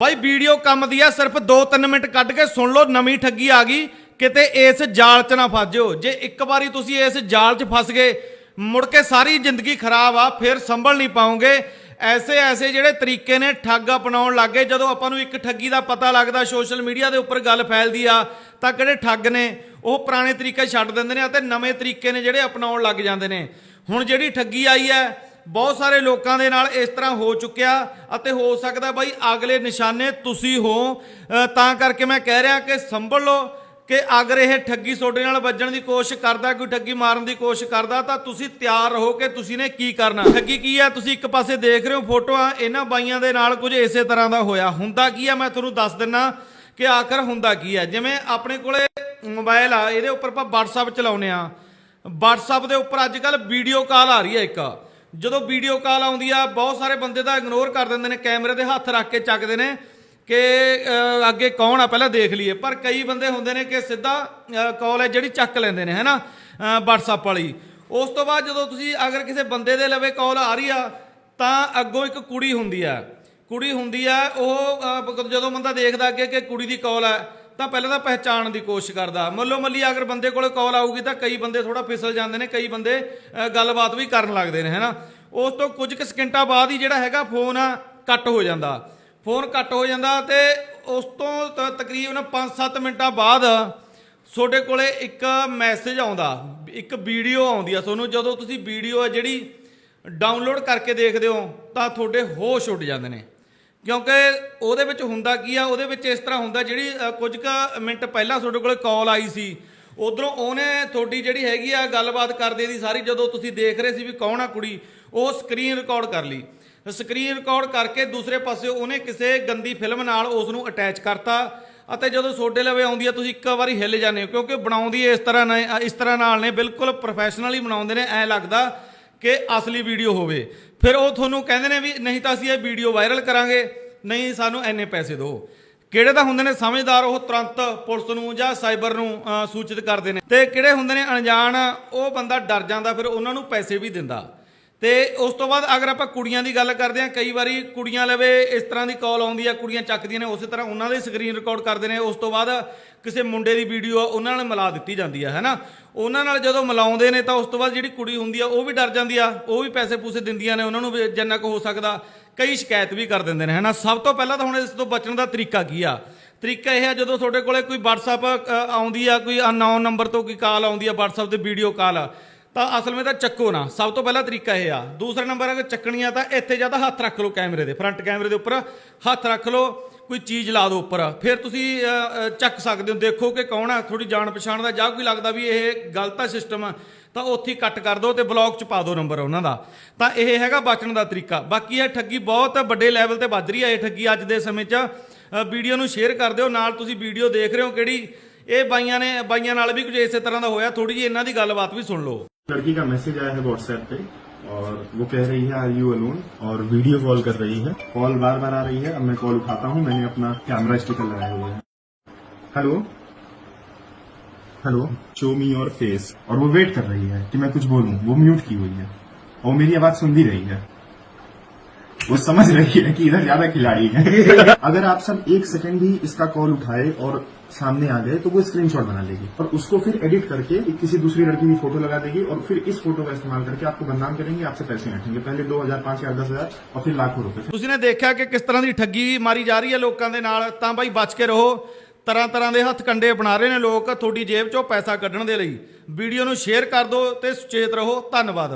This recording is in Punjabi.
ਭਾਈ ਵੀਡੀਓ ਕੰਮ ਦੀ ਆ, ਸਿਰਫ 2-3 ਮਿੰਟ ਕੱਢ ਕੇ ਸੁਣ ਲਓ, ਨਵੀਂ ਠੱਗੀ ਆ ਗਈ, ਕਿਤੇ ਇਸ ਜਾਲ 'ਚ ਨਾ ਫਸ ਜਾਓ ਜੇ ਇੱਕ ਵਾਰੀ ਤੁਸੀਂ ਇਸ ਜਾਲ 'ਚ ਫਸ ਗਏ, ਮੁੜ ਕੇ ਸਾਰੀ ਜ਼ਿੰਦਗੀ ਖਰਾਬ ਆ, ਫਿਰ ਸੰਭਲ ਨਹੀਂ ਪਾਉਂਗੇ ਐਸੇ ਐਸੇ ਜਿਹੜੇ ਤਰੀਕੇ ਨੇ ਠੱਗ ਅਪਣਾਉਣ ਲੱਗੇ ਜਦੋਂ ਆਪਾਂ ਨੂੰ ਇੱਕ ਠੱਗੀ ਦਾ ਪਤਾ ਲੱਗਦਾ, ਸੋਸ਼ਲ ਮੀਡੀਆ ਦੇ ਉੱਪਰ ਗੱਲ ਫੈਲਦੀ ਆ, ਤਾਂ ਕਿਹੜੇ ਠੱਗ ਨੇ? ਉਹ ਪੁਰਾਣੇ ਤਰੀਕੇ ਛੱਡ ਦਿੰਦੇ ਨੇ ਅਤੇ ਨਵੇਂ ਤਰੀਕੇ ਨੇ ਜਿਹੜੇ ਅਪਣਾਉਣ ਲੱਗ ਜਾਂਦੇ ਨੇ। ਹੁਣ ਜਿਹੜੀ ਠੱਗੀ ਆਈ ਹੈ ਬਹੁਤ ਸਾਰੇ ਲੋਕਾਂ ਦੇ ਨਾਲ ਇਸ ਤਰ੍ਹਾਂ ਹੋ ਚੁੱਕਿਆ ਅਤੇ ਹੋ ਸਕਦਾ ਬਾਈ ਅਗਲੇ ਨਿਸ਼ਾਨੇ ਤੁਸੀਂ ਹੋ। ਤਾਂ ਕਰਕੇ ਮੈਂ ਕਹਿ ਰਿਹਾ ਕਿ ਸੰਭਲ ਲਓ ਕਿ ਅਗਰ ਇਹ ਠੱਗੀ ਤੁਹਾਡੇ ਨਾਲ ਵੱਜਣ ਦੀ ਕੋਸ਼ਿਸ਼ ਕਰਦਾ, ਕੋਈ ਠੱਗੀ ਮਾਰਨ ਦੀ ਕੋਸ਼ਿਸ਼ ਕਰਦਾ, ਤਾਂ ਤੁਸੀਂ ਤਿਆਰ ਰਹੋ ਕਿ ਤੁਸੀਂ ਨੇ ਕੀ ਕਰਨਾ। ਠੱਗੀ ਕੀ ਹੈ ਤੁਸੀਂ ਇੱਕ ਪਾਸੇ ਦੇਖ ਰਹੇ ਹੋ ਫੋਟੋਆਂ, ਇਹਨਾਂ ਬਾਈਆਂ ਦੇ ਨਾਲ ਕੁਝ ਇਸੇ ਤਰ੍ਹਾਂ ਦਾ ਹੋਇਆ। ਹੁੰਦਾ ਕੀ ਹੈ ਮੈਂ ਤੁਹਾਨੂੰ ਦੱਸ ਦਿੰਨਾ ਕਿ ਆਖਰ ਹੁੰਦਾ ਕੀ ਹੈ ਜਿਵੇਂ ਆਪਣੇ ਕੋਲੇ ਮੋਬਾਈਲ ਆ, ਇਹਦੇ ਉੱਪਰ ਆਪਾਂ WhatsApp ਚਲਾਉਨੇ ਆ WhatsApp ਦੇ ਉੱਪਰ ਅੱਜ ਕੱਲ ਵੀਡੀਓ ਕਾਲ ਆ ਰਹੀ ਹੈ ਇੱਕ। ਜਦੋਂ ਵੀਡੀਓ ਕਾਲ ਆਉਂਦੀ ਆ ਬਹੁਤ ਸਾਰੇ ਬੰਦੇ ਤਾਂ ਇਗਨੋਰ ਕਰ ਦਿੰਦੇ ਨੇ ਕੈਮਰੇ ਦੇ ਹੱਥ ਰੱਖ ਕੇ ਚੱਕਦੇ ਨੇ ਕਿ ਅੱਗੇ ਕੌਣ ਆ ਪਹਿਲਾਂ ਦੇਖ ਲਈਏ। ਪਰ ਕਈ ਬੰਦੇ ਹੁੰਦੇ ਨੇ ਕਿ ਸਿੱਧਾ ਕਾਲ ਹੈ ਜਿਹੜੀ ਚੱਕ ਲੈਂਦੇ ਨੇ ਹੈਨਾ? ਅ, WhatsApp ਵਾਲੀ। ਉਸ ਤੋਂ ਬਾਅਦ ਜਦੋਂ ਤੁਸੀਂ ਅਗਰ ਕਿਸੇ ਬੰਦੇ ਦੇ ਲਵੇ ਕਾਲ ਆ ਰਹੀ ਆ ਤਾਂ ਅੱਗੋਂ ਇੱਕ ਕੁੜੀ ਹੁੰਦੀ ਆ। ਕੁੜੀ ਹੁੰਦੀ ਆ ਉਹ ਜਦੋਂ ਬੰਦਾ ਦੇਖਦਾ ਅੱਗੇ ਕਿ ਕੁੜੀ ਦੀ ਕਾਲ ਆ ਤਾਂ ਪਹਿਲਾਂ ਤਾਂ ਪਹਿਚਾਣ ਦੀ ਕੋਸ਼ਿਸ਼ ਕਰਦਾ। ਮੱਲੋ ਮੱਲੀ ਅਗਰ ਬੰਦੇ ਕੋਲੇ ਕਾਲ ਆਊਗੀ ਤਾਂ ਕਈ ਬੰਦੇ ਥੋੜਾ ਫਿਸਲ ਜਾਂਦੇ ਨੇ, ਕਈ ਬੰਦੇ ਗੱਲਬਾਤ ਵੀ ਕਰਨ ਲੱਗਦੇ ਨੇ, ਹੈਨਾ? ਉਸ ਤੋਂ ਕੁਝ ਕੁ ਸਕਿੰਟਾਂ ਬਾਅਦ ਹੀ ਜਿਹੜਾ ਹੈਗਾ ਫੋਨ ਕੱਟ ਹੋ ਜਾਂਦਾ। ਫੋਨ ਕੱਟ ਹੋ ਜਾਂਦਾ ਤੇ ਉਸ ਤੋਂ ਤਕਰੀਬਨ 5-7 ਮਿੰਟਾਂ ਬਾਅਦ ਤੁਹਾਡੇ ਕੋਲੇ ਇੱਕ ਮੈਸੇਜ ਆਉਂਦਾ, ਇੱਕ ਵੀਡੀਓ ਆਉਂਦੀ ਆ ਤੁਹਾਨੂੰ। ਜਦੋਂ ਤੁਸੀਂ ਵੀਡੀਓ ਆ ਜਿਹੜੀ ਡਾਊਨਲੋਡ ਕਰਕੇ ਦੇਖਦੇ ਹੋ, ਤਾਂ ਤੁਹਾਡੇ ਹੋਸ਼ ਉੱਡ ਜਾਂਦੇ ਨੇ। ਕਿਉਂਕਿ ਉਹਦੇ ਵਿੱਚ ਹੁੰਦਾ ਕੀ ਆ, ਉਹਦੇ ਵਿੱਚ ਇਸ ਤਰ੍ਹਾਂ ਹੁੰਦਾ ਜਿਹੜੀ ਕੁਝ ਕੁ ਮਿੰਟ ਪਹਿਲਾਂ ਤੁਹਾਡੇ ਕੋਲੇ ਕਾਲ ਆਈ ਸੀ, ਉਧਰੋਂ ਉਹਨੇ ਤੁਹਾਡੀ ਜਿਹੜੀ ਹੈਗੀ ਆ ਗੱਲਬਾਤ ਕਰਦੇ ਦੀ ਸਾਰੀ, ਜਦੋਂ ਤੁਸੀਂ ਦੇਖ ਰਹੇ ਸੀ ਵੀ ਕੌਣ ਆ ਕੁੜੀ, ਉਹ ਸਕਰੀਨ ਰਿਕਾਰਡ ਕਰ ਲਈ। ਸਕਰੀਨ ਰਿਕਾਰਡ ਕਰਕੇ ਦੂਸਰੇ ਪਾਸੇ ਉਹਨੇ ਕਿਸੇ ਗੰਦੀ ਫਿਲਮ ਨਾਲ ਉਸ ਨੂੰ ਅਟੈਚ ਕਰਤਾ, ਅਤੇ ਜਦੋਂ ਤੁਹਾਡੇ ਲਵੇ ਆਉਂਦੀ ਆ, ਤੁਸੀਂ ਇੱਕ ਵਾਰੀ ਹਿੱਲ ਜਾਂਦੇ ਹੋ, ਕਿਉਂਕਿ ਬਣਾਉਂਦੀ ਇਸ ਤਰ੍ਹਾਂ ਨੇ, ਇਸ ਤਰ੍ਹਾਂ ਨਾਲ ਨੇ, ਬਿਲਕੁਲ ਪ੍ਰੋਫੈਸ਼ਨਲੀ ਬਣਾਉਂਦੇ ਨੇ, ਐ ਲੱਗਦਾ ਕਿ ਅਸਲੀ ਵੀਡੀਓ ਹੋਵੇ। ਫਿਰ ਉਹ ਤੁਹਾਨੂੰ ਕਹਿੰਦੇ ਨੇ ਵੀ ਨਹੀਂ ਤਾਂ ਅਸੀਂ ਇਹ ਵੀਡੀਓ ਵਾਇਰਲ ਕਰਾਂਗੇ, ਨਹੀਂ ਸਾਨੂੰ ਐਨੇ ਪੈਸੇ ਦਿਓ। ਕਿਹੜੇ ਤਾਂ ਹੁੰਦੇ ਨੇ ਸਮਝਦਾਰ ਉਹ ਤੁਰੰਤ ਪੁਲਿਸ ਨੂੰ ਜਾਂ ਸਾਈਬਰ ਨੂੰ ਸੂਚਿਤ ਕਰਦੇ ਨੇ। ਤੇ ਕਿਹੜੇ ਹੁੰਦੇ ਨੇ ਅਣਜਾਣ, ਉਹ ਬੰਦਾ ਡਰ ਜਾਂਦਾ, ਫਿਰ ਉਹਨਾਂ ਨੂੰ ਪੈਸੇ ਵੀ ਦਿੰਦਾ। ਤੇ ਉਸ ਤੋਂ ਬਾਅਦ ਅਗਰ ਆਪਾਂ ਕੁੜੀਆਂ ਦੀ ਗੱਲ ਕਰਦੇ ਹਾਂ, ਕਈ ਵਾਰੀ ਕੁੜੀਆਂ ਲਵੇ ਇਸ ਤਰ੍ਹਾਂ ਦੀ ਕਾਲ ਆਉਂਦੀ ਆ, ਕੁੜੀਆਂ ਚੱਕਦੀਆਂ ਨੇ, ਉਸੇ ਤਰ੍ਹਾਂ ਉਹਨਾਂ ਦੇ ਸਕਰੀਨ ਰਿਕਾਰਡ ਕਰਦੇ ਨੇ, ਉਸ ਤੋਂ ਬਾਅਦ ਕਿਸੇ ਮੁੰਡੇ ਦੀ ਵੀਡੀਓ ਆ, ਉਹਨਾਂ ਨਾਲ ਮਿਲਾ ਦਿੱਤੀ ਜਾਂਦੀ ਆ, ਹੈਨਾ? ਉਹਨਾਂ ਨਾਲ ਜਦੋਂ ਮਿਲਾਉਂਦੇ ਨੇ ਤਾਂ ਉਸ ਤੋਂ ਬਾਅਦ ਜਿਹੜੀ ਕੁੜੀ ਹੁੰਦੀ ਆ, ਉਹ ਵੀ ਡਰ ਜਾਂਦੀ ਆ, ਉਹ ਵੀ ਪੈਸੇ ਪੂਸੇ ਦਿੰਦੀਆਂ ਨੇ, ਉਹਨਾਂ ਨੂੰ ਵੀ ਜਿੰਨਾ ਕੁ ਹੋ ਸਕਦਾ, ਕਈ ਸ਼ਿਕਾਇਤ ਵੀ ਕਰ ਦਿੰਦੇ ਨੇ, ਹੈਨਾ? ਸਭ ਤੋਂ ਪਹਿਲਾਂ ਤਾਂ ਹੁਣ ਇਸ ਤੋਂ ਬਚਣ ਦਾ ਤਰੀਕਾ ਕੀ ਆ? ਤਰੀਕਾ ਇਹ ਆ, ਜਦੋਂ ਤੁਹਾਡੇ ਕੋਲੇ ਕੋਈ WhatsApp ਆਉਂਦੀ ਆ, ਕੋਈ ਅਨਨੋਨ ਨੰਬਰ ਤੋਂ ਕੋਈ ਕਾਲ ਆਉਂਦੀ ਆ, WhatsApp ਤੇ ਵੀਡੀਓ ਕਾਲ ਤਾਂ ਅਸਲ ਵਿੱਚ ਤਾਂ ਚੱਕੋ ਨਾ, ਸਭ ਤੋਂ ਪਹਿਲਾ ਤਰੀਕਾ ਇਹ ਆ। ਦੂਸਰਾ ਨੰਬਰ ਅਗਰ ਚੱਕਣੀ ਆ ਤਾਂ ਇੱਥੇ ਜਾਂ ਤਾਂ ਹੱਥ ਰੱਖ ਲਓ ਕੈਮਰੇ ਦੇ, ਫਰੰਟ ਕੈਮਰੇ ਦੇ ਉੱਪਰ, ਹੱਥ ਰੱਖ ਲਓ, ਕੋਈ ਚੀਜ਼ ਲਾ ਦਿਓ ਉੱਪਰ। ਫਿਰ ਤੁਸੀਂ ਚੱਕ ਸਕਦੇ ਹੋ। ਦੇਖੋ ਕਿ ਕੌਣ ਆ ਥੋੜੀ ਜਾਣ ਪਛਾਣ ਦਾ, ਜਾਂ ਕੋਈ ਲੱਗਦਾ ਵੀ ਇਹ ਗਲਤ ਆ ਸਿਸਟਮ ਆ ਤਾਂ ਉੱਥੇ ਕੱਟ ਕਰ ਦਿਓ ਤੇ ਬਲੌਕ ਚ ਪਾ ਦਿਓ ਨੰਬਰ ਉਹਨਾਂ ਦਾ। ਤਾਂ ਇਹ ਹੈਗਾ ਬਚਣ ਦਾ ਤਰੀਕਾ। ਬਾਕੀ ਇਹ ਠੱਗੀ ਬਹੁਤ ਵੱਡੇ ਲੈਵਲ ਤੇ ਵੱਧ ਰਹੀ ਹੈ ਇਹ ਠੱਗੀ ਅੱਜ ਦੇ ਸਮੇਂ 'ਚ। ਵੀਡੀਓ ਨੂੰ ਸ਼ੇਅਰ ਕਰ ਦਿਓ, ਨਾਲ ਤੁਸੀਂ ਵੀਡੀਓ ਦੇਖ ਰਹੇ ਹੋ ਕਿਹੜੀ। ਇਹ ਬਾਈਆਂ ਨੇ, ਬਾਈਆਂ ਨਾਲ ਵੀ ਕੁਝ ਇਸੇ ਤਰ੍ਹਾਂ ਦਾ ਹੋਇਆ ਥੋੜੀ ਜਿਹੀ ਇਹਨਾਂ ਦੀ ਗੱਲਬਾਤ ਵੀ ਸੁਣ ਲਓ। लड़की का मैसेज आया है व्हाट्सएप पे और वो कह रही है आर यू अलोन और वीडियो कॉल कर रही है। कॉल बार बार आ रही है। अब मैं कॉल उठाता हूँ। मैंने अपना कैमरा स्टिकर लगाया हुआ है। Hello? Hello? Show me your face और वो वेट कर रही है कि मैं कुछ बोलूँ। वो म्यूट की हुई है। और मेरी आवाज़ सुन भी रही है। वो समझ रही है कि इधर ज्यादा खिलाड़ी है अगर आप सब एक सेकंड भी इसका कॉल उठाए और सामने आ गए तो वो स्क्रीनशॉट बना लेगी और उसको फिर एडिट करके किसी दूसरी लड़की की फोटो लगा देगी और फिर इस फोटो का इस्तेमाल करके आपको बदनाम करेंगे आपसे पैसे ऐंठेंगे पहले दो हजार पांच हजार दस हजार और फिर लाखों रुपए ਤੁਸੀਂ ਨੇ ਦੇਖਿਆ ਕਿ ਕਿਸ ਤਰ੍ਹਾਂ ਦੀ ਠੱਗੀ ਮਾਰੀ ਜਾ ਰਹੀ ਹੈ ਲੋਕਾਂ ਦੇ ਨਾਲ ਤਾਂ ਬਾਈ ਬਚ ਕੇ ਰਹੋ ਤਰ੍ਹਾਂ ਤਰ੍ਹਾਂ ਦੇ ਹੱਥ ਕੰਡੇ ਬਣਾ ਰਹੇ ਨੇ ਲੋਕ ਤੁਹਾਡੀ ਜੇਬ ਚੋਂ ਪੈਸਾ ਕੱਢਣ ਦੇ ਲਈ ਵੀਡੀਓ ਨੂੰ ਸ਼ੇਅਰ ਕਰ ਦਿਓ ਤੇ ਸੁਚੇਤ ਰਹੋ ਧੰਨਵਾਦ